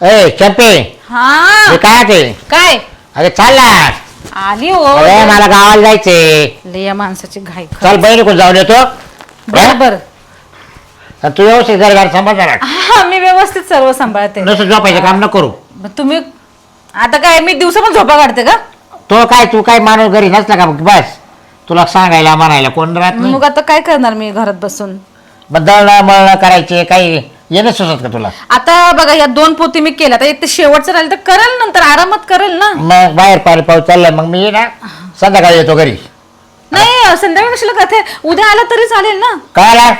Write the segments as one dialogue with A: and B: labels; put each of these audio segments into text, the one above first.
A: ए चंपे
B: हा.
A: हे काय ते?
B: काय?
A: अरे चाल ना.
B: आली हो.
A: अरे मला गावाला जायचंय.
B: लय या माणसाची घाई
A: चल बहिणी कोण जाऊन येतो?
B: बरोबर
A: आणि तू व्यवस्थित घर घर सांभाळ जरा.
B: हा मी व्यवस्थित सर्व सांभाळते.
A: नुसतं झोपायचं काम न करू.
B: मग तुम्ही आता काय मी दिवसा पण झोपा काढते का?
A: तो काय तू काय माणूस घरी नसला का बस. तुला सांगायला म्हणायला कोण राहत नाही.
B: मग आता काय करणार मी घरात बसून?
A: मग दळणं मळणं करायचे काही येणं सुचत का तुला.
B: आता बघा या दोन पोती मी केल्या. आता एक ते शेवटचं राहील तर करेल नंतर आरामात करेल ना?
A: मग बाहेर पाणी पाऊस चाललाय मग मी ना संध्याकाळी येतो घरी.
B: नाही संध्याकाळी कशाला कथे उद्या आला तरी चालेल ना?
A: काय आला?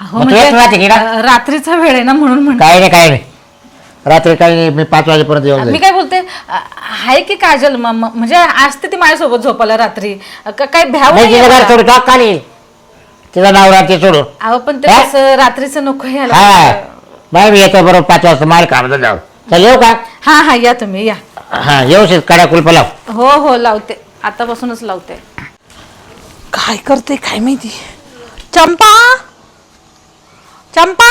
B: अहो,
A: मग तू एकटं राहते की ना?
B: अं, रात्रीचा वेळ आहे ना म्हणून म्हण
A: काय नाही काय नाही. रात्री काही नाही मी पाच वाजेपर्यंत येऊन
B: मी
A: जाईल.
B: काय बोलते? अं, आहे की काजल म- म- म्हणजे असते ती माझ्यासोबत झोपायला रात्री. अं, का- काय भ्याव
A: नाही
B: नाहीये मला.
A: खाली. तिचा नवरा ते सोडू
B: अहो पण ते
A: हा?
B: कसं रात्रीचं नको यायला
A: हा. बाय मी येतो बरोबर पाच वाजता माल काम जाऊ. चल येऊ का?
B: हा हा या तुम्ही या.
A: हा व्यवस्थित कडा कुलप लाव.
B: हो हो लावते. आतापासूनच लावते.
C: काय करते काय माहिती? चंपा? चंपा?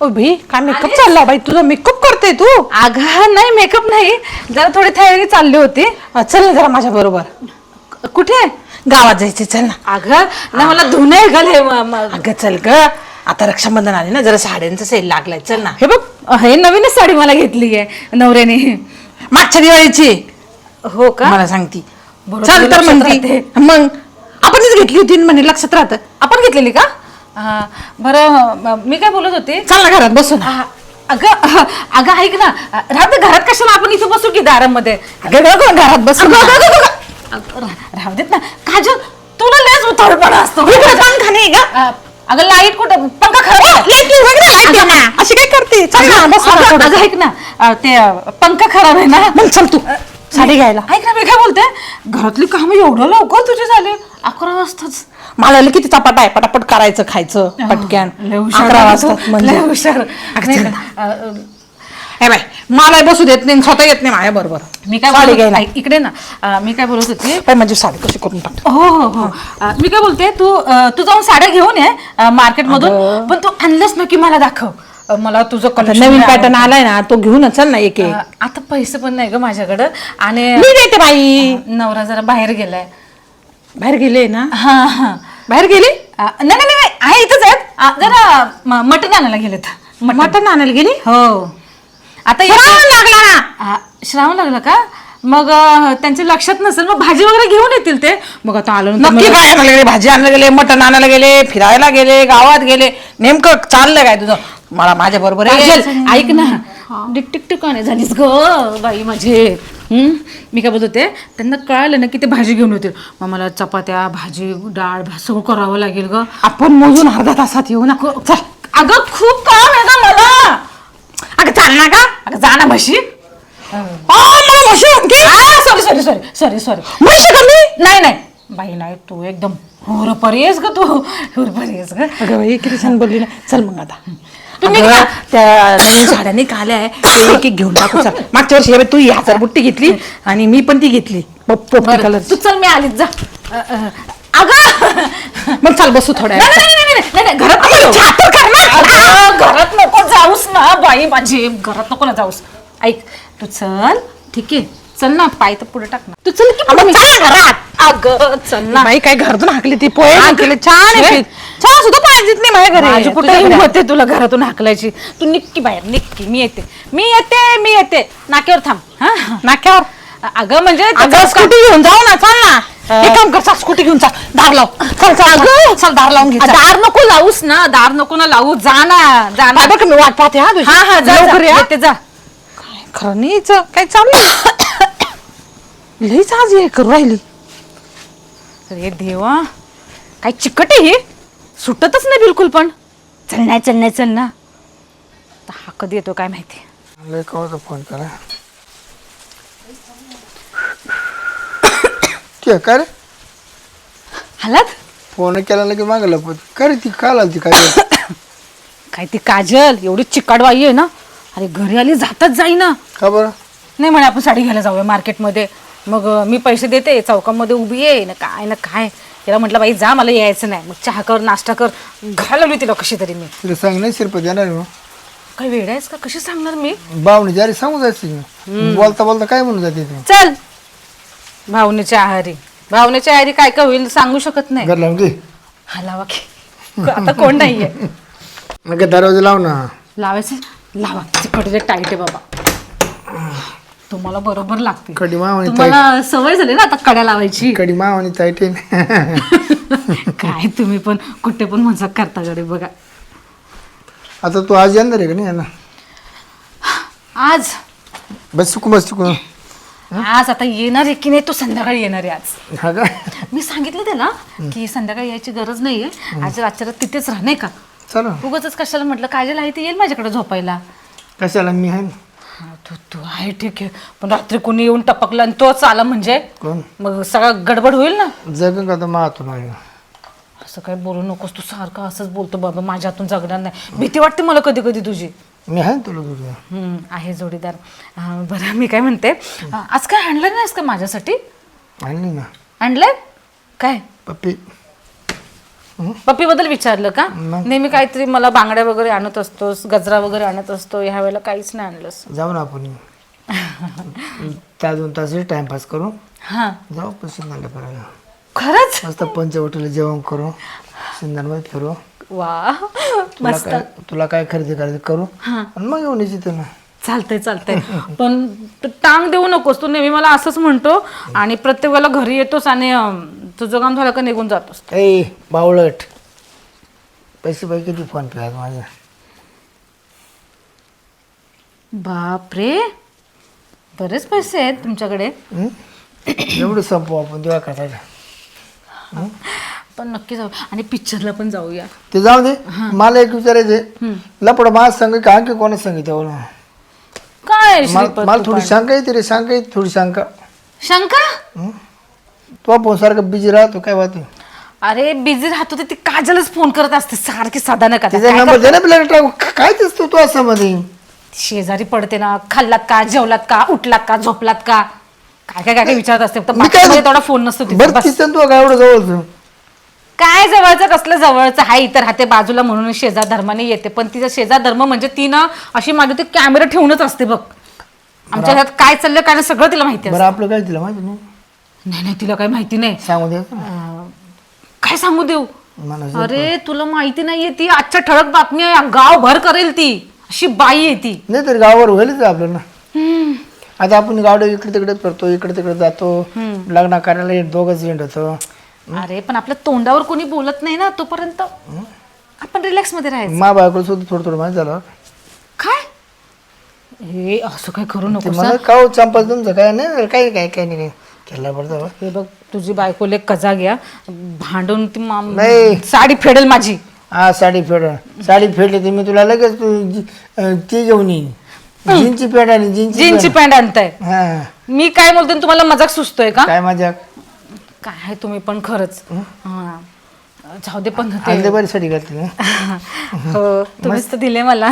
C: ओ भाई काय मेकअप चालला बाई तुझा मेकअप करते तू?
B: अगं नाही मेकअप नाही. जरा थोडी तयारी चालली होती.
C: अ, चल ना जरा माझ्या बरोबर
B: कुठे
C: गावात जायचे चल ना.
B: अगं ना मला धुणे आहे गं लय म- म-
C: अगं चल ग. आता रक्षाबंधन आले ना जरा साड्यांचा सेल लागलाय चल ना.
B: हे बघ हे नवीनच साडी मला घेतली आहे नवऱ्याने.
C: मागच्या दिवाळीची.
B: हो का?
C: मला सांगती.
B: बरोबर,
C: चल तर
B: लक्षात
C: म्हणती. मग आपणच घेतली होती ना म्हणे लक्षात राहत.
B: आपण घेतलेली का? हा, बरं म- मी काय बोलत होते?
C: चल ना घरात बसून
B: आ, अगं अगं ऐक ना. राहू दे घरात कशाला आपण इथे बसू की दारामध्ये?
C: अगं घरात बसून
B: अगं, अगं, अगं, अगं. अगं, रा- राहू देत ना. काजल तुला लयच उतावळपणा असतो.
C: पंखा नाही का?
B: अ, अगं लाइट कुठं? पंखा खराब आहे. अगं,
C: अशी काय करते? चल ना बस ना
B: अगं,
C: थोडं.
B: अगं, ऐक ना. अ, ते अ, पंखा खराब आहे ना.
C: मग चल तू साडी घ्यायला.
B: ऐक ना मी काय बोलते? घरातली कामं एवढं लवकर तुझे झाले. अकरा वाजताच.
C: मला लय किती चपाट आहे पटापट करायचं खायचं पटक्यान.
B: लय हुशार
C: अकरा
B: आहे
C: वाजतात. म्हणजे.
B: हुशार.
C: अगं,
B: नाही
C: चल
B: का?
C: ना.
B: अ, अ,
C: हे बाय. मला बसू देत नाही स्वतः येत नाही माझ्या बरोबर.
B: मी काय
C: साडी
B: बोलत
C: घ्यायला.
B: ऐक, इकडे ना अ, मी काय बोलत होती?
C: बाई माझी साडी कशी करून टाक.
B: हो हो हो. अ, मी काय बोलते तू अ, तू जाऊन साड्या घेऊन ये मार्केट मधून पण तू आणलंच ना की मला दाखव. अ, मला तुझं
C: आता
B: collection
C: नवीन पॅटर्न. आलाय ना तो घेऊन चल ना एक एक.
B: अ, आता पैसे पण नाही ग माझ्याकडं. आणि
C: मी देते बाई.
B: नवरा जरा बाहेर गेलाय.
C: बाहेर गेले ना?
B: हा हा.
C: बाहेर गेले?
B: अ, नाही नाही नाही आहे इथंच आहेत. अ, जरा म- मटण आणायला गेलेत. मटण
C: आणायला गेली?
B: हो. आता
C: श्रावण लागला ना.
B: श्रावण लागला का? मग त्यांच्या लक्षात नसेल मग भाजी वगैरे घेऊन येतील ते. मग आता आलो नंतर
C: नक्की
B: मला-
C: काय आणायला गेले भाजी आणायला गेले मटण आणायला गेले फिरायला गेले गावात गेले. नेमकं चाललंय काय तुझं? मला माझ्या बरोबर
B: काजल, ऐक ना. टिक टिक टिकाणे झालीस ग बाई माझे. हम्म? मी काय बोलत होते? त्यांना कळालं ना की ते भाजी घेऊन येतील. मग मला चपात्या भाजी डाळ सगळं करावं लागेल ग.
C: आपण मोजून अर्धा तासात येऊ ना. चल.
B: अगं खूप काम आहे ना मला.
C: अगं चाल ना का?
B: अगं जा ना म्हशी. Sorry sorry sorry sorry sorry
C: म्हशी का मी?
B: नाही नाही. बाई नाही तू एकदम हुरपरी आहेस ग तू. हुरपरी आहेस ग.
C: अगं बाई किती छान बोलली ना. चल मग आता.
B: तुम्ही
C: अगं, त्या नवीन साड्या नाही का आल्या आहे. ते एक एक घेऊन टाकू. चल. मागच्या वर्षी हे बघ, तू ही हजार बुट्टी घेतली आणि मी पण ती घेतली. पप- पोपटी
B: बरं,
C: कलर
B: तू चल मी आलीच. जा. अ, अ, अगं!
C: मग चाल बसू थोड्या
B: नाही. नाही, नाही, नाही, नाही, नाही, घरात नको
C: अगं,
B: जाऊ.
C: छातर कर ना.
B: अगं, घरात जाऊस ना बाई माझी. घरात नको ना जाऊस. ऐक तू चल. ठीक आहे. चल ना पाय तर पुढे टाक ना. तू चल की
C: घरात.
B: अगं चल ना.
C: बाई काय घरातून हाकली ती पोहे?
B: अगं,
C: केले छान आहे
B: छे.
C: ती. चहा सुद्धा पाहिजेत नाही माझ्या घरी.
B: माझी कुठे. हिंमत आहे तुला घरातून हाकलायची. तू निक्की बाहेर निक्की. मी येते. मी येते मी येते. नाक्यावर थांब. हा हा.
C: नाक्यावर?
B: अगं म्हणजे
C: अगं स्कूटी घेऊन जाऊ ना चाल ना. एक काम कर चाल स्कूटी घेऊन चाल. दार लाव. चल चल
B: अगं,
C: चल दार लावून घे चल.
B: दार नको लावूस ना दार नको ना लावू जा ना जा ना.
C: बाय बरं का मी वाट पाहते हा तुझी.
B: हा हा जा
C: लवकर
B: जा,
C: या.
B: येते जा.
C: खरं नाही हिचं. काय चाललं लईच आज हे करू राहिली.
B: अरे देवा. काय चिकट आहे हे? सुटतच नाही बिलकुल पण. चल नाही चल नाही चल ना. आता हा कधी येतो काय माहिती.
D: लय कवाचा फोन करा ते काय रे
B: हालात?
D: फोन केला लगे मागला पण काय रे ती काल आली ती काय
B: काय ती काजल? एवढी चिकाडवाई आहे ना? अरे घरी आली जाताच जाई ना
D: का बरं?
B: नाही म्हणे आपण साडी घ्यायला जाऊया मार्केटमध्ये. मग अं, मी पैसे देते चौकामध्ये उभी आहे. ना काय ना काय. तिला म्हटलं बाई जा मला यायचं नाही. मग चहा कर नाश्ता कर. घालावली तिला कशी तरी मी.
D: तिला सांग नाही शिरपत येणार आहे मग
B: काय वेळ आहेस का? कशी सांगणार मी?
D: बावणी जारी सांगू जायची बोलता बोलता काय म्हणून जाते तू?
B: चल. भावनेच्या आहारी. भावनेच्या आहारी काय काय होईल सांगू शकत नाही.
D: घर लावून घे.
B: लावा की. आता कोण नाहीये.
D: मग काय दरवाजा लाव ना.
B: लावायचं? लावा. तिकडे टाईट आहे बाबा. तुम्हाला बरोबर लागते.
D: कडी मावानी
B: तुम्हाला सवय झाली ना आता कड्या लावायची.
D: कडी मावानी ताईटे
B: काय तुम्ही पण कुठे पण मजाक करता कडे बघा.
D: आता तू आज येणार आहे का नाही येणार
B: आज?
D: बस चुकून बस चुकून
B: आज आता येणार आहे की नाही तो संध्याकाळी येणार आहे आज.
D: हा का?
B: मी सांगितलं त्याला की संध्याकाळी यायची गरज नाहीये आज रातच्या रात तिथेच राह नाही का?
D: चला.
B: उगाच कशाला म्हटलं काजल आहे ते येईल माझ्याकडे झोपायला.
D: कशाला? मी आहे ना.
B: हा, तू तू आहे ठीक आहे. पण रात्री कोणी येऊन टपकला आणि तोच आला म्हणजे?
D: कोण?
B: मग सगळं गडबड होईल ना?
D: जग का तर मातून आहे?
B: असं काय बोलू नकोस तू सारखं असंच बोलतो बाबा माझ्या हातून जगणार नाही. भीती वाटते मला कधी कधी तुझी.
D: मी आहे ना तुला
B: हम्म, आहे जोडीदार. अं, बरं मी काय म्हणते? अं, आज काय आणलं नाहीस का माझ्यासाठी?
D: आणली ना.
B: आणलंय? काय?
D: पप्पी.
B: पप्पी बद्दल विचारलं का? नेहमी काहीतरी मला बांगड्या वगैरे आणत असतोस गजरा वगैरे आणत असतो ह्या वेळेला काहीच नाही आणलंस.
D: जाऊ ना आपण. त्या दोन तास टाइमपास करू.
B: हा.
D: जाऊ पण सिंधाला
B: खरंच?
D: मस्त पंचवटीला जेवण करू. सिंधांमध्ये फिरू.
B: वा
D: तुला
B: मस्त.
D: काय तुला काय खरेदी करायची करू? आणि मग येऊन यायची ना.
B: चालतंय चालतंय. पण तू टांग देऊ नकोस तू नेहमी मला असंच म्हणतो. आणि प्रत्येक वेळेला घरी येतोस आणि अं, तुझं काम झालं का निघून जातोस.
D: ए बावळट. पैसे पैकी किती फोन पे आहेत माझ्या
B: बापरे. बरेच पैसे आहेत तुमच्याकडे.
D: हं? एवढं संपू आपण तेव्हा करायला
B: पण नक्की जाऊ. आणि पिक्चरला पण जाऊया.
D: ते जाऊ दे. मला एक विचारायचे लपड माझ संग का? आणखी कोणा सांगितलं
B: काय
D: मला
B: श्रीपत
D: मला
B: तू
D: थोडी? शंका येते रे शंका येते थोडी शंका.
B: शंका?
D: तो आपण सारखं बिझी राहतो काय बात
B: अरे बिझी राहतो ते काजलच फोन करत असते सारखी साधा नका
D: तिचा नंबर दे ना काय दिसतो तू असं मध्ये
B: शेजारी पडते ना खाल्लात का जेवलात का उठलात का झोपलात का? काय काय काय काय विचारत असते फक्त तेवढा फोन नसतो तिचा.
D: बरं
B: बस.
D: तिचं तू काय एवढं जवळचं.
B: काय जवळचं कसलं जवळचं? हाय इतर राहते बाजूला म्हणून शेजार धर्माने येते. पण तिचा शेजार धर्म म्हणजे ती ना अशी मागे ते कॅमेरा ठेवूनच असते बघ. आमच्या घरात काय चाललं काय नाही सगळं तिला माहिती असतं.
D: बरं आपलं काय तिला माहिती नाही?
B: नाही नाही तिला काही माहिती नाही.
D: सांगू.
B: अं, काय सांगू देऊ?
D: मला
B: अरे तुला माहिती नाहीये ती आजच्या ठळक बातमी आहे. गाव भर करेल ती. अशी बाई आहे ती.
D: नाही तर गावावर होईलच आपलं ना आता आपण गाडी इकडे तिकडे करतो इकडे तिकडे जातो. लग्न करायला दोघंच एंड होतो.
B: अरे पण आपल्या तोंडावर कोणी बोलत नाही ना तोपर्यंत. आपण रिलॅक्समध्ये राहायचं.
D: मा बायको सुद्धा थोडं थोडं माहिती झालं.
B: काय? हे असं काय करू
D: ते
B: नको
D: मला काऊ चंपा तुमचं काय नाही काही काय काय नाही केला पडतं
B: हे बघ तुझी बायकोले कजा घ्या भांडून ती माम-
D: नाही.
B: साडी फेडेल माझी.
D: हा साडी फेड साडी फेडली तर मी तुला लगेच तू जी- अं, ती घेऊन येईन. जीनची पॅन्ट आणि जीनची
B: जीनची
D: पॅन्ट.
B: आणताय.
D: हा.
B: मी काय बोलते आणि तुम्हाला मजाक सुचतोय का?
D: काय माझ्या
B: काय आहे तुम्ही पण खरंच. हा. जाऊ दे पण ते.
D: साडी घातली ना
B: हो तुम्हीच तर दिले मला.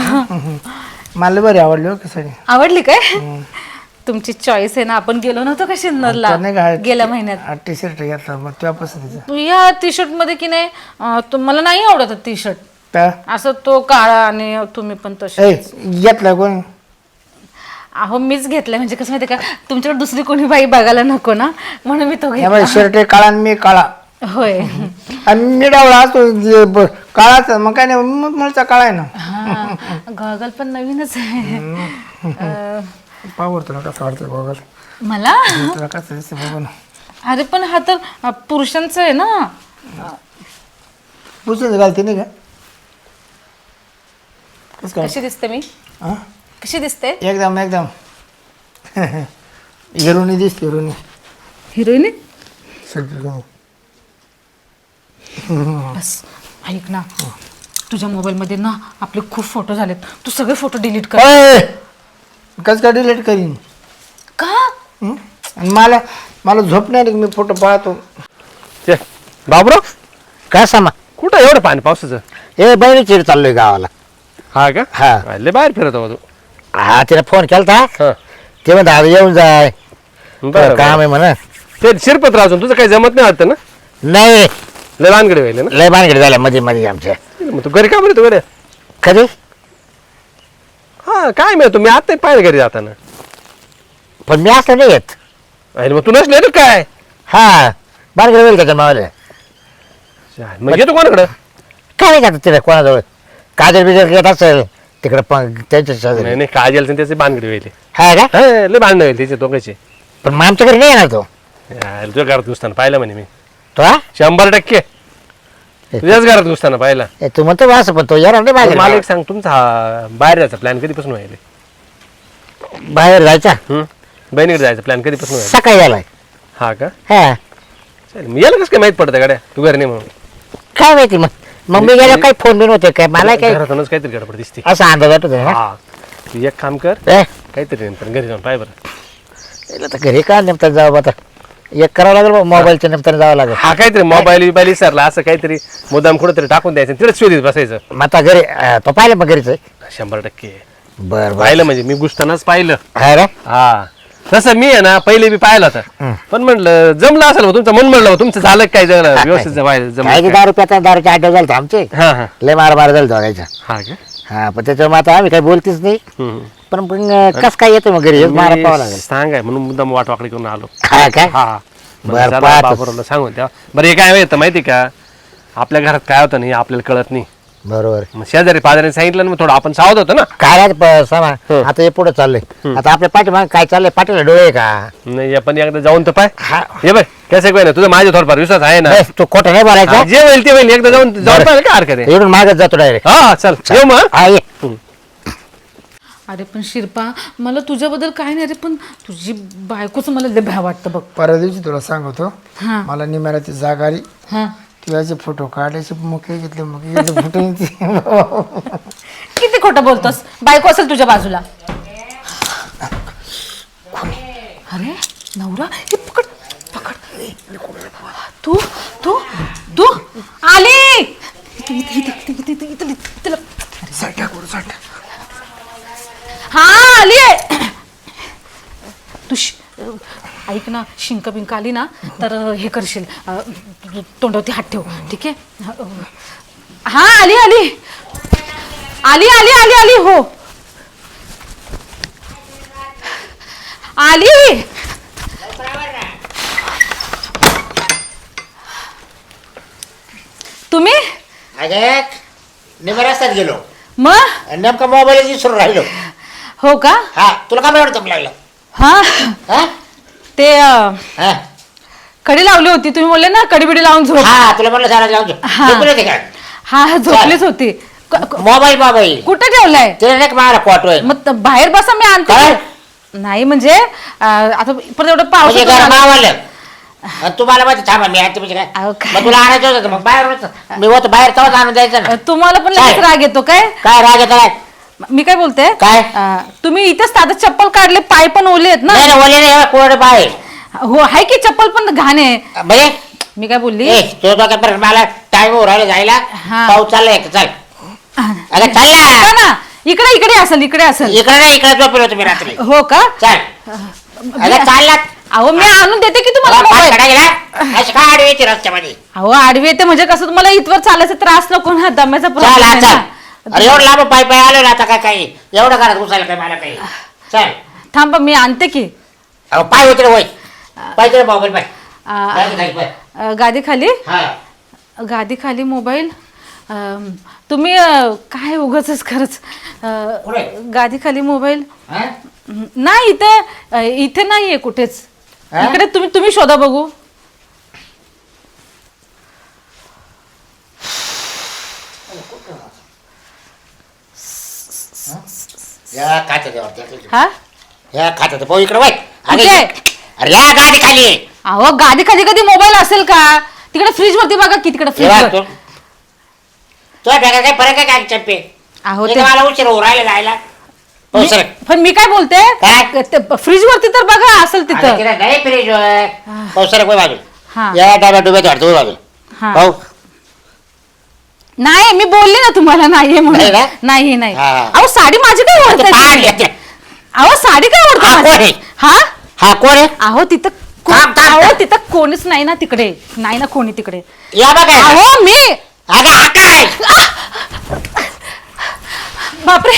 D: मला बरी आवडली हो का साडी
B: आवडली काय? तुमची चॉईस आहे ना आपण गेलो नव्हतो का शिन्नरला?
D: नाही का
B: गेल्या महिन्यात.
D: टी शर्ट घेतला मग तुझ्या पसंतीचा
B: तू या टी शर्टमध्ये की नाही अं, तू- मला नाही आवडत टी शर्ट
D: त्या
B: असं तो काळा आणि तुम्ही पण तसे.
D: ए घेतला कोण?
B: अहो मीच घेतलाय. म्हणजे कसं माहिती का? तुमच्याकडे दुसरी कोणी बाई बघायला नको ना? म्हणून मी तो घेतला.
D: शर्ट काळा आणि मी काळा.
B: होय.
D: आणि मी डावला असतो जे ब- काळाच. मग काय नाही मग मुळचा काळा आहे ना.
B: हा गॉगल पण नवीनच आहे. अं,
D: पावर तुला कसं वाटतं बघा
B: मला?
D: तुला कसं दिसतं बघू ना.
B: अरे पण हा तर अं, पुरुषांचं आहे ना?
D: पुसून घालते नाही का? कसं काय?
B: कशी दिसते मी?
D: हा?
B: कशी दिसते?
D: एकदम एकदम. हिरोनी दिसते हिरोनी.
B: हिरोईन?
D: घेऊन
B: बस ऐक ना. तुझ्या मोबाईल मध्ये ना आपले खूप फोटो झालेत. तू सगळे फोटो डिलीट कर!
D: कसं काय डिलीट करीन?
B: का?
D: हं? आणि मला मला झोप नाही आली की मी फोटो पाहतो.
E: ते बाबराव
A: काय सामा
E: कुठं एवढं पाणी पावसाचं?
A: ए बहिणी चिड चाललोय गावाला.
E: हा का?
A: हा.
E: लय बाहेर फिरत होता तू.
A: हा तिला फोन केलता?
E: हा.
A: ते म्हणता आता येऊन जाय.
E: बरं,
A: काम. आहे म्हणा.
E: ते शिरपत्र अजून तुझं काही जमत नाही वाटतं ना?
A: नाही.
E: लय लहानकडे व्हायला ना?
A: लय भानगड झाल्या मध्ये मध्ये आमच्या.
E: मग तू घरी का बरं तू घरी
A: कधी?
E: हा काय मिळतो मी आता पाहिलं घरी जाताना.
A: पण मी असं नाही येत.
E: आणि मग तू नसले तर काय?
A: हा बारगड होईल त्याच्या मावाला?
E: मग येतो कोणाकडे?
A: काय नाही तिला कोणाजवळ? काजल बिजल घेत असेल. तिकडे पण त्यांच्या शेजारी.
E: नाही नाही काजल आणि त्याचे बांधकडे वेले
A: हा का?
E: हा लय भांडणं होईल त्याचे दोघांचे.
A: पण मग आमच्या घरी नाही येणार तो.
E: यार, तुझ्या घरात घुसताना पाहिलं म्हणे मी.
A: तो हा?
E: शंभर टक्के. तुझ्याच घरात घुसताना पाहिला.
A: ए, तू म्हणतो बा असं पण तो येणार नाही
E: मला
A: बाहेर
E: एक सांग तुमचा हा बाहेर जायचा प्लॅन कधीपासून व्हायला?
A: बाहेर जायचा?
E: हम्म? बहिणीकडे जायचा प्लॅन कधीपासून व्हायला?
A: सकाळी झालाय
E: हा का?
A: हा.
E: चालेल मग याला कसं काय माहीत पडतं गाड्या? तू घरी नाही म्हणून.
A: काय माहिती मग? मग मी गेलो काही फोन बिन होते काय? मला
E: घरातूनच काहीतरी गडबड दिसते.
A: असा अंदाज वाटत होता ना?
E: हा. तू एक काम कर
A: ए,
E: काहीतरी नंतर घरी जाऊन पाय बरं.
A: याला तर घरी का निमतानं जावं आता एक करावं लागेल बा, मोबाईलच्या निमतानं जावं लागेल.
E: हा काहीतरी मोबाईल बिबाईल विसरला असं काहीतरी मुद्दाम कुठेतरी टाकून द्यायचं तिथेच शोधित बसायचं.
A: मग आता घरी अं, तो पाहिलं मग घरीच?
E: शंभर टक्के.
A: बर बर.
E: पाहिलं म्हणजे मी घुसतानाच पाहिलं.
A: हा रे?
E: हा. तसं मी आहे ना पहिले बी पाहिलं होतं. पण म्हटलं जमलं असेल तुमचं मन म्हणलं तुमचं झालं काय जगलं व्यवस्थित जमायला
A: काय
E: जमलं
A: की?
E: काय?
A: दारू अड्डा झालं आमचे.
E: हा हा.
A: लय मार मार झालं दोघायचा
E: हा का?
A: हा पण त्याच्यामुळे आता आम्ही काही बोलतीच नाही.
E: हम्म.
A: पण मग कस काय येतो मग घरी? मारा पाहावं
E: मी
A: लागेल.
E: सांगाय म्हणून मुद्दाम वाट वाकडी करून आलो.
A: हा काय?
E: हा.
A: बरं.
E: बाबूरावला सांगून द्या. बरं हे काय येतं माहिती का? आपल्या घरात काय होतं नाही आपल्याला कळत नाही.
A: बरोबर.
E: मग शेजारी पाजारी सांगितलं ना मग थोडं आपण सावध होतो ना.
A: काय राहत प- सामा?
E: हं.
A: आता हे पुढे चाललंय. आता आपल्या पाठीमाग काय चाललंय? पाठीला डोळे आहे का?
E: नाही आपण एकदा जाऊन तर पाय.
A: हा.
E: ये बाय कसं काय ना तुझा माझ्या थोडंफार विश्वास आहे ना.
A: बस, तू खोटं नाही
E: हा,
A: बोलायचं
E: जे होईल ते होईल एकदा जाऊन जाऊन
A: बरं.
E: पाहिलं काय हरकत आहे?
A: इकडून मागत जातो डायरेक्ट
E: हा चल येऊ मग
A: हा. ये.
B: अरे पण शिरपा मला तुझ्याबद्दल काय नाही रे पण तुझी बायकोच मला लय भ्या वाटतं बघ.
D: परवा दिवशी तुला सांगतो.
B: हा.
D: मला निम्याला ती जाग आली.
B: हा.
D: तुझ्याचे फोटो काढायचे मुके घेतले मुके घेतले फोटो
B: किती खोटं बोलतोस? बायको असेल तुझ्या बाजूला. अरे नवरा? हे पकड पकड. तू तू तू. आली! इथं, इथं, इथं, इथं, इथं, इथं, इथं, इथं. हा आली आहे. तू श- ऐक ना शिंक बिंक आली ना तर हे करशील. अ, तोंडावरती हात ठेव. ठीक आहे? हा आली आली. आली आली आली आली हो. आली. तुम्ही?
A: निम्या रस्त्यात गेलो.
B: मग?
A: नेमका मोबाईल विसरून राहिलो.
B: हो का?
A: हा तुला काय एवढं लागलं?
B: हा?
A: हा?
B: ते अ,
A: हा?
B: कडी लावली होती. तुम्ही बोलले ना कडी बिडी लावून झोप.
A: हा तुला म्हणलं जरा जाऊन
B: हा.
A: झोपून येते काय
B: हा झोपलीच होती. क- क-
A: मोबाईल मोबाईल.
B: कुठे ठेवलाय?
A: तिला नाही का मला क्वाटोय
B: मग त- बाहेर बसा मी आणते? नाही म्हणजे अ, आता परत एवढं
A: म्हणजे घर
B: पाऊस
A: मावालं आणि तुम्हाला माहिती थांबा मी आणते म्हणजे काय?
B: अहो, काय?
A: मग तुला आणायचं होतं मग बाहेर होतं. मी होतो बाहेर तेव्हाच आणून द्यायचं ना.
B: तुम्हाला पण
A: काय?
B: राग येतो काय?
A: काय राग येतो काय?
B: मी काय बोलते?
A: काय?
B: अ, तुम्ही इथेच आता चप्पल काढले पाय पण ओले आहेत ना?
A: नाही ना ओले नाही कोरडे बाहेर
B: हो आहे की चप्पल पण घाण? आहे मी काय बोलली?
A: ए तो मला टाइम राहिला जायला.
B: हा.
A: पाऊस चाललाय का? चल. अगं चल ना.
B: ना? इकडे इकडे असेल इकडे असेल.
A: इकडे नाही इकडे झोपेल होतो मी रात्री.
B: हो का?
A: चल. अगं चालला
B: अहो मी आणून देते की तुम्हाला
A: पाय
B: मोबाईल.
A: खडा गेला. अशी काय आडवी येते रस्त्यामध्ये?
B: अहो आडवी येते म्हणजे कसं तुम्हाला इथवर चालायचा त्रास नको ना दम्याचा
A: चल हा
B: आहे
A: चल.
B: ना.
A: अरे एवढं लांब पाय पाय आलो ना आता काय काही? एवढं घरात घुसायला काय मला काही? चल.
B: थांबा मी आणते की.
A: अहो पाय होते रे वय पाय मोबाईल पाय
B: अ,
A: गाडी खाली पाय.
B: अ, गादी खाली?
A: हा.
B: गादी खाली मोबाईल. अम, तुम्ही अ, काय उगाच खरंच अ,
A: कुठे?
B: गादी खाली मोबाईल?
A: हा?
B: नाही इथे अ, इथे नाहीये कुठेच.
A: हा?
B: इकडे तुम्ही तुम्ही शोधा बघू.
A: या.
B: हा?
A: खात्यात पाहू इकडे अरे
B: कुठे?
A: अरे या गाडी खाली.
B: अहो गादी खाली कधी मोबाईल असेल का? तिकडे फ्रीज वरती बघा की तिकडे फ्रीज वर.
A: तू. काय काय फरक आहे काय चप्पे?
B: अहो
A: इथे
B: ते
A: मला उशीर होऊ राहिला जायला. हो
B: मी- पण मी काय बोलते? फ्रीज वरती तर बघा असेल तिथं.
A: नाही फ्रीज हो. सर कोण बाजू
B: हा.
A: या डाब्या डुब्यात वाटतो बाजू
B: हा.
A: हो
B: नाही मी बोलले ना तुम्हाला नाहीये म्हणून
A: नाही ना?
B: नाही नाही
A: हा.
B: अहो साडी माझी काय
A: ते पाड
B: ओढताय
A: घेते.
B: अहो साडी काय
A: हा, कोण आहे?
B: हा
A: हा कोण आहे
B: अहो तिथं को-
A: थांब, थांब,
B: अहो
A: थांब.
B: तिथं कोणीच नाही ना तिकडे नाही ना कोणी तिकडे
A: या बघा
B: अहो मी
A: अगं हा काय
B: बापरे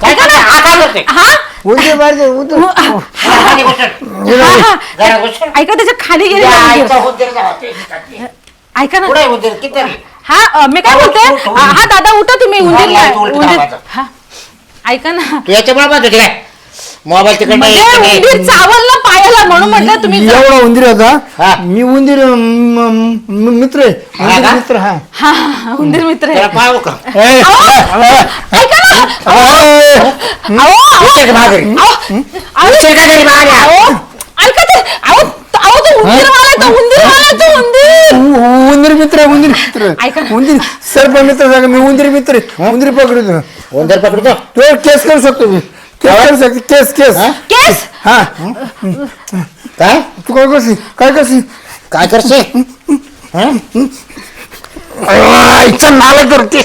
A: काय
B: ऐका
A: करते? हा, काय
B: ना
A: करते?
B: हा
D: मारते
A: घरामध्ये.
B: हा, हा. ऐका त्याच्याखाली गेले
A: या
B: उंदीर.
A: जावा.
B: ऐका ना
A: उंदीर किती?
B: हा मी काय बोलते?
A: उठ, उठ, उठ.
B: हा हा, दादा उठा तुम्ही उंदीर
A: हा, लाइट उलटी
B: उंदीर.
A: लावायचं.
B: हा. ऐका ना.
A: तू याच्यामुळे होती काय मोबाईल तिकडे
B: म्हणजे उंदीर चावल ना पायाला म्हणून म्हटलं तुम्ही जा-
D: एवढा उंदीर
A: हा.
D: होता मी उंदीर म- म- म- मित्र आहे.
A: हा
D: उंदीर
A: का?
D: मित्र हा.
B: हा उंदीर मित्र आहे.
A: पाहू का
D: ए,
B: ऐका ना. अहो, अहो, अहो,
A: उचल का?
B: अहो, अहो,
A: का घरी?
B: अहो, ऐका ते. अहो अहो तो उंदीर वाला तो उंदीर वाला तो उंदीर.
D: उ- उंदीर मित्र आहे उंदीर मित्र
B: ऐका ना.
D: उंदीर सर्प मित्र सांगा मी उंदीर मित्र आहे. उंदीर पकडतो.
A: उंदीर पकडतो?
D: तो केस करू शकतो मी. केस करू शकतो. केस केस.
A: हा?
B: केस?
D: हा.
A: काय?
D: तू काय करशील? काय करशील?
A: काय हं?
D: आईचा नाला करते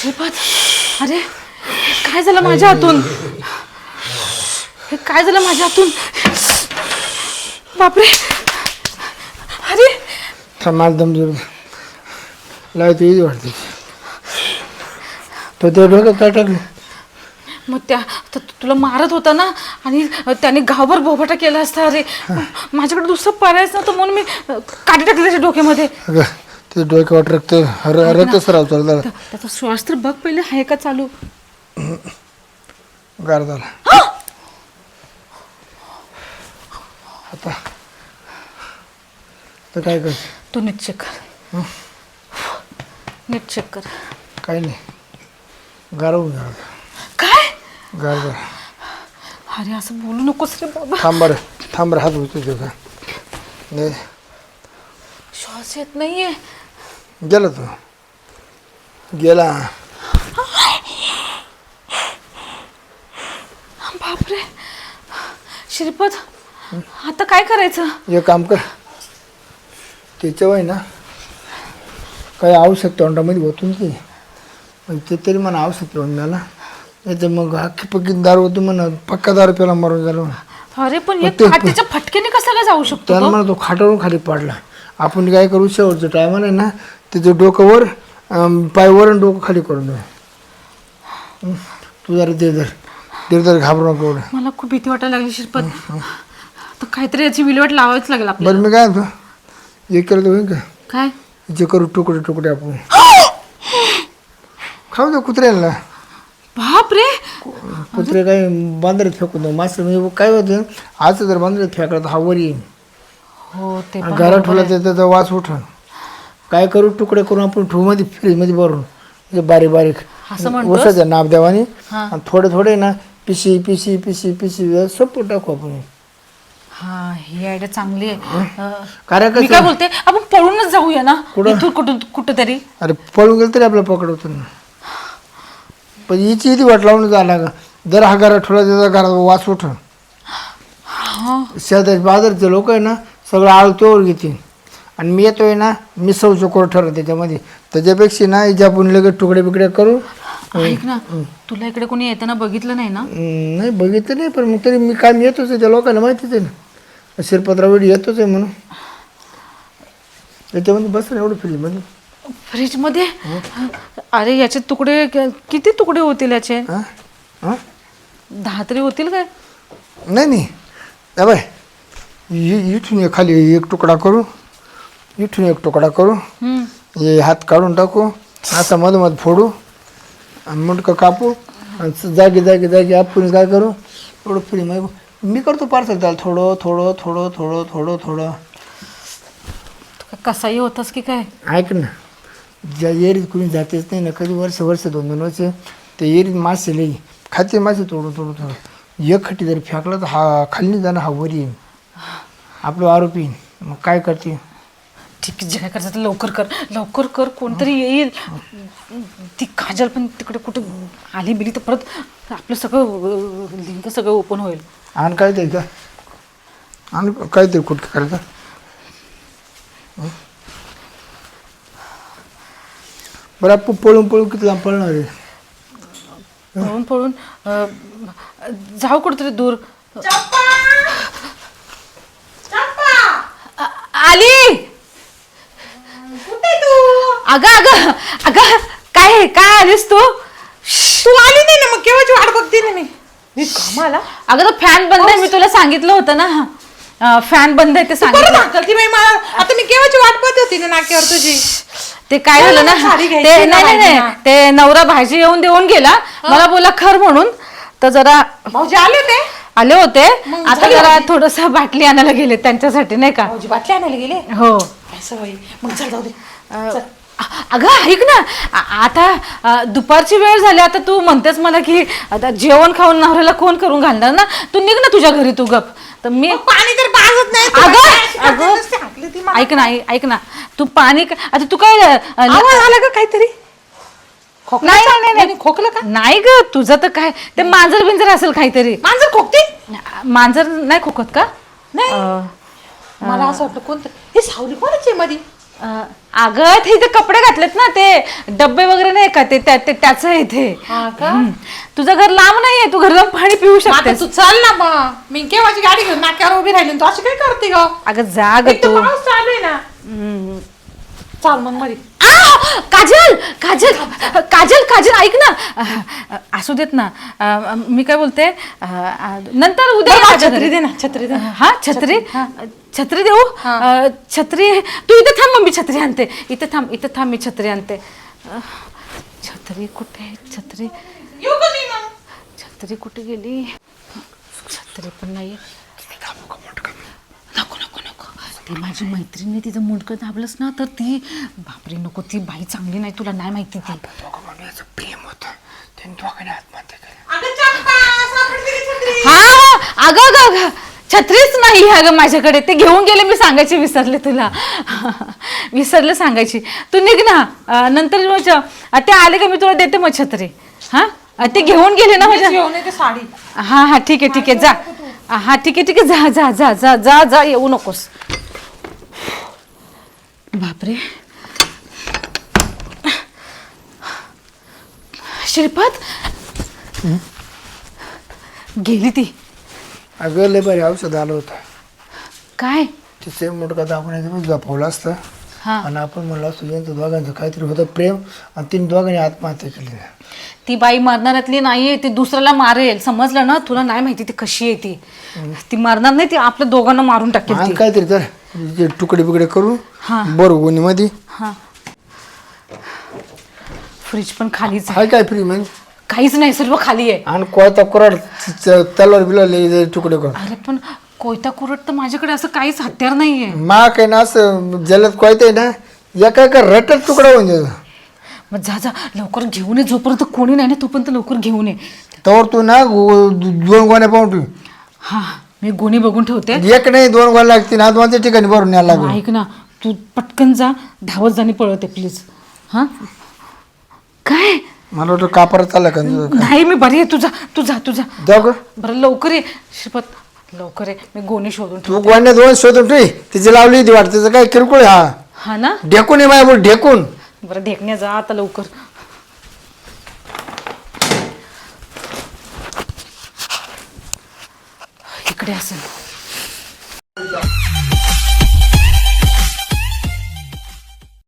B: श्रीपाद अरे काय झालं माझ्या हातून? हे काय झालं माझ्या हातून बापरे. अरे.
D: थांब दम जोर लाव तू इजी वाटते. तो ते डोक्यात काय टाकलं?
B: मग त्या त- तुला मारत होता ना? आणि त्याने गावभर बोभाटा केला असता. अरे माझ्याकडे दुसरं पर्यायच नव्हतं म्हणून मी अ, काठी टाकली त्याच्या डोक्यामध्ये.
D: अगं ते डोक्यावर रक्त र- रक्त सराव चालू
B: त्या- त्याचा श्वास तर बघ पहिले आहे का चालू?
D: गार झाला. आता तर काय कर?
B: तू नीट चेक कर. नीट चेक कर.
D: काही नाही. गार होऊन
B: काय?
D: गार गार
B: अरे असं बोलू नकोस रे बाबा.
D: थांब बरं. थांब बरं. हात होतो तुझा नाही.
B: श्वास येत नाहीये.
D: गेला तो. गेला.
B: बापरे. श्रीपद आता काय करायचं?
D: एक काम कर. त्याच्यावर आहे ना काही औषध तोंडामध्ये होतून की मग ते तरी म्हणा औषध मला नाही तर मग अख्खी पक्की दारू होती म्हणा पक्का दारू पेला मरून झालं म्हणा.
B: अरे पण एक
D: ते-
B: काठीच्या फटकेने कसं काय जाऊ शकतो
D: त्याला
B: तो?
D: म्हणा तो खाटावरून खाली पडला. आपण काय करू शेवटच्या टायमाला आहे ना त्याचं डोकं वर अं, पाय वर आणि डोकं खाली करून देऊ हं? तू जरा दे धर दे धर घाबरू नको एवढं.
B: मला खूप भीती वाटायला लागली श्रीपद तर काहीतरी याची विल्हेवाट लावावीच लागेल आपल्याला.
D: बरं मी काय म्हणतो? एक केलं तर होईल का?
B: काय?
D: जे करू तुकडे तुकडे आपण. खाऊ दे कुत्र्याला.
B: बाप रे
D: कुत्रे काय बांधरीत फेकून मास्तर म्हणजे काय होतं आज जर बांधरीत फेकला तर हा वर येईल
B: हो ते
D: आणि
B: पण
D: घरात ठेवला तर त्याचा वास उठण काय करू तुकडे करून आपण फ्रीजमध्ये फ्रीजमध्ये भरून. म्हणजे बारीक बारीक
B: असं म्हणतोस?
D: ओसाच्या नाप देवानी
B: हा.
D: आणि थोडे थोडे ना पिशी पिशी पिशी पिशी सोपं टाकू आपण.
B: हा ही आयडिया चांगली आहे. अं,
D: कारण
B: मी काय
D: कसं
B: बोलते? आपण पळूनच जाऊया ना?
D: कुठं?
B: इथून कुठून कुठेतरी?
D: अरे पळून गेलं तरी आपल्याला पकडवतो ना. पण हिची हिची वाट लावून झाला का जर हा घरात ठेवला त्याचा घरात वास उठण शेजारी बाजारचे लोक आहे ना सगळं आळतोवर घेतील. आणि मी येतोय ना मी सौचकोर ठरत त्याच्यामध्ये. त्याच्यापेक्षा ना हिच्या आपण लगेच तुकडे बिकडे करू.
B: ऐक ना तुला इकडे कोणी येताना बघितलं नाही ना?
D: हम्म, नाही बघितलं नाही पण मग तरी मी काय मी येतोच आहे त्या लोकांना माहितीच आहे ना. शिरपत्रावेळी येतोच आहे म्हणून. त्याच्यामध्ये बस ना एवढं फ्रीजमध्ये.
B: फ्रीजमध्ये अरे याचे तुकडे क- किती तुकडे होतील याचे?
D: हां? हां?
B: दहा तरी होतील काय?
D: नाही नाही. इ- इथून एक खाली एक तुकडा करू. इथून एक तुकडा करू.
B: हम्म.
D: हे हात काढून टाकू. आता मधोमध फोडू. आणि मुंडकं कापू आणि जागी जागी जागी आपण काय करू? थोडं फ्री मग मी करतो पार्सल त्याला थोडं थोडं थोडं थोडं थोडं थोडं.
B: कसाही होतास की काय?
D: ऐक ना. ज्या एरीत कुणी जातेच नाही ना कधी वर्ष वर्ष दोन दोन वर्ष ते एरीत मासे लई खाते मासे थोडं थोडं थोडं एक खटी जरी फेकला तर हा खाली जाणं हा वर येईल आपलं आरोपी मग काय करते?
B: ठीक आहे जे काय करायचं ते लवकर कर. लवकर कर कोणतरी येईल. ती काजल पण तिकडे कुठे आली बिली तर परत आपलं सगळं लिंक सगळं ओपन होईल.
D: आणि काय ते का? आणि काय ते कुठं करायचं? बरं आपण पळून पळून किती लांब पळणार आहे?
B: पळून पळून अं, जाऊ कुठेतरी दूर. आ- आली! अगं अगं अगं काय काय आलीस तू?
C: तू आली नाही ना मग? केव्हाची वाट बघते ना मी? कामाला?
B: अगं तो फॅन बंद आहे. मी तुला सांगितलं होतं ना. फॅन बंद आहे ते
C: परत
B: सांगितलं.
C: हाकलती बाई मला. आता मी केव्हाची वाट बघत होती ना नाक्यावर तुझी?
B: ते काय झालं ना?
C: साडी घ्यायची
B: ते
C: ना
B: नाही नाही. ते नवरा भाजी येऊन देऊन गेला. मला बोला खर म्हणून. तर जरा
C: भाऊजी आले होते?
B: आले होते.
C: मग
B: आता
C: झाली
B: जरा? थोडस बाटली आणायला गेले त्यांच्यासाठी नाही का?
C: भाऊजी बाटली आणायला गेले?
B: हो.
C: काय सवय? मग चल जाऊ दे.
B: अ, अगं ऐक ना. आ- आता अ, दुपारची वेळ झाली आता तू म्हणतेस मला की आता जेवण खाऊन नवऱ्याला कोण करून घालणार ना? तू निघ ना तुझ्या घरी तू गप. तर मी
C: पाणी तर पाजत नाही.
B: अगं,
C: अशी
B: अगं.
C: नुसती हाकली ती मला.
B: ऐक ना ऐक- ऐक ना. तू पाणी क- आता तू काय अ,
C: आवाज आला का काहीतरी? खोकला
B: नाही
C: चाललंय
B: नाही
C: खोकलं का?
B: नाही ग तुझं तर काय ते मांजर बिंजर असेल काहीतरी.
C: मांजर खोकते?
B: मांजर नाही खोकत का?
C: नाही.
B: अ,
C: मला असं वाटलं कोणतं हे सावली कोणाची आहे मधी?
B: अगं ते इथे कपडे घातलेत ना ते डब्बे वगैरे नाही का ते त्या- ते- त्याचं आहे इथे
C: हा का?
B: हम्म. तुझं घर लांब नाहीये तू घर जाऊन पाणी पिऊ
C: आता
B: शकतेस
C: तू चल ना मग मी केव्हाची गाडी घेऊन नाक्यावर उभी राहिली आणि तू अशी काय करते ग
B: अगं जा ग
C: एक तर
B: तू
C: पाऊस चालू आहे ना
B: हम्म.
C: चाल मग
B: आ! काजल काजल काजल काजल ऐक ना. अ, असू देत ना. अ, मी काय बोलते? अ, अ, नंतर उद्या
C: बरं,
B: माझ्या
C: छत्री
B: घरी.
C: दे ना, छत्री दे.
B: हा छत्री? छत्री देऊ? अ, छत्री? तू इथे थांब मग मी छत्री आणते. इथे थांब इथे थांब मी छत्री आणते. अ, छत्री कुठे? आहे? छत्री छत्री कुठे गेली? छत्री पण नाही ती माझी मैत्रिणी तिचं मुंडकं दाबलंस ना तर ती बापरे नको ती बाई चांगली नाही तुला नाही माहिती ती.
D: प्रेम होतं. त्यांनी दोघांनी आत्महत्या केली.
B: हा अगं अगं अगं छत्रीच नाही अगं माझ्याकडे. ते घेऊन गेले मी सांगायचे विसरले तुला. विसरले सांगायची. तू निघ ना. अं, नंतर मग अं, ते आले का मी तुला देते मग छत्री. हा? अं, ते घेऊन गेले ना माझ्या
C: घेऊन येते साडी.
B: हा हा ठीक आहे ठीक आहे. जा. हा ठीक आहे ठीक आहे. जा जा जा जा जा जा येऊ नकोस. बापरे. श्रीपाद? गेली ती.
D: अगं लय बरे औषध आलं होतं.
B: काय?
D: तिचे मोठं दाखवण्याचं जपवलं असतं.
B: हा.
D: आणि आपण म्हणलं असतो यांचं दोघांचं काहीतरी होतं प्रेम. आणि तिने दोघांनी आत्महत्या केली.
B: ती बाई मरणाऱ्यातली नाहीये ती दुसऱ्याला मारेल. समजलं ना? तुला नाही माहिती ती कशी आहे ती. ती मरणार नाही ती आपल्या दोघांना मारून टाकेल
D: आणि काहीतरी तर. तुकडे बिकडे करू
B: हा.
D: बरं मध्ये
B: हा. फ्रीज पण खालीच आहे.
D: हाय काय फ्री म्हणजे?
B: काहीच नाही सर्व खाली आहे.
D: आणि कोयता कुराड तलवार बिलवार तुकडे कर
B: अरे पण कोयता कुरट तर माझ्याकडे असं काहीच हत्यार नाहीये.
D: मा काय ना असं जलद कोयता आहे ना एका एका रटत तुकडा होऊन जातो.
B: मग जा जा लवकर घेऊन ये. जोपर्यंत कोणी नाही ना तोपर्यंत लवकर घेऊन ये.
D: तर तू ना गो- दोन गोण्या पाहून ठेव.
B: हा. मी गोणी बघून ठेवते.
D: एक नाही दोन गोण्या लागतील. ना दोनच्या ठिकाणी भरून न्यायला लागेल.
B: ऐक ना तू पटकन जा धावत जाणे पळवते प्लीज हा? काय?
D: मला वाटतं कापड चालला का?
B: नाही मी बरी आहे. तुझा तुझा तुझा
D: जाऊ का?
B: बरं लवकर ये. श्रीपत लवकर ये. मी गोणी शोधून ठेव
D: तू गोण्या दोन शोधून ठेव. तिची लावली होती वाटतं. काय किरकोळ आहे हा.
B: हा ना?
D: ढेकून आहे माझ्या ढेकून.
B: बरं देखण्या जा आता लवकर. इकडे असेल